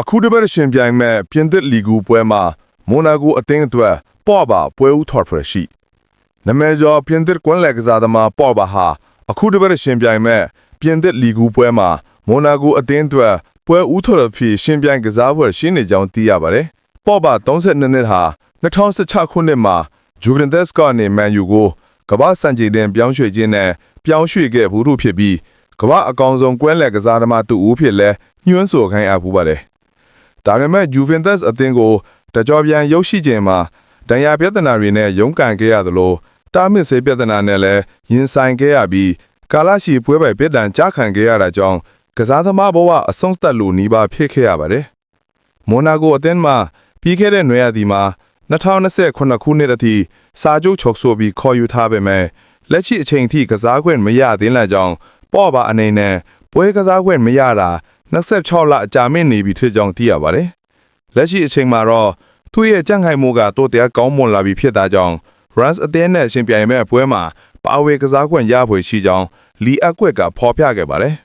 အခုတစ်ပတ်ရှင်ပြိုင်မဲ့ပြင်သစ်လီဂူပွဲမှာမိုနာကိုအသင်းအတွက်ပေါ့ပါပွဲဦးထော်ဖရရှိနမဲကျော်ပြင်သစ်ကွန်းလက်ကစားသမားပေါ့ပါဟာအခုတစ်ပတ်ရှင်ပြိုင်မဲ့ပြင်သစ်လီဂူပွဲမှာမိုနာကိုအသင်းအတွက်ပွဲဦးထော်ဖရရှင်ပြိုင်ကစားပွဲရှင်းနေကြောင်းသိရပါတယ်ပေါ့ပါ32နှစ်ဟာ2016ခုနှစ်မှာဂျူဗန်တက်စ်ကနေမန်ယူကိုကမ္ဘာစံချိန်တင်ပြောင်းရွှေ့ခြင်းနဲ့ပြောင်းရွှေ့ခဲ့ဘူးလို့ဖြစ်ပြီးကမ္ဘာအကောင်ဆုံးကွန်းလက်ကစားသမားတူဦးဖြစ်လဲညွှန်းဆိုခိုင်းအပ်ဘူးပါတယ် ဒါပေမဲ့ Juventus အသင်းကိုတကြောပြန်ရုပ်ရှိခြင်းမှာဒဏ်ရာပြဿနာတွေနဲ့ရုန်းကန်ခဲ့ရသလိုတားမြစ်ဆေးပြဿနာနဲ့လည်းရင်ဆိုင်ခဲ့ရပြီးကာလရှိပွဲပိုင်ပြစ်ဒဏ်ကြားခံခဲ့ရတာကြောင့်ကစားသမားဘဝအဆုံးသတ်လို့နီးပါးဖြစ်ခဲ့ရပါတယ်။မိုနာကိုအသင်းမှာပြီးခဲ့တဲ့နွေရာသီမှာ2029ခုနှစ်အထိစာချုပ်ချုပ်ဆိုပြီးခေါ်ယူထားပေမဲ့လက်ရှိအချိန်ထိကစားခွင့်မရသေးတဲ့ကြောင့်ပေါ့ပါအနေနဲ့ပွဲကစားခွင့်မရတာ 26လအကြာမြင့်နေပြီဖြစ်ကြောင်းသိရပါတယ်။လက်ရှိအချိန်မှာတော့သူ့ရဲ့ကြံ့ခိုင်မှုကတိုးတက်ကောင်းမွန်လာပြီဖြစ်တာကြောင့် Rans အသင်းနဲ့ရှင်ပြိုင်မဲ့ပွဲမှာပါဝေကစားခွင့်ရဖွယ်ရှိကြောင်းလီအက်ကွက်ကဖော်ပြခဲ့ပါတယ်။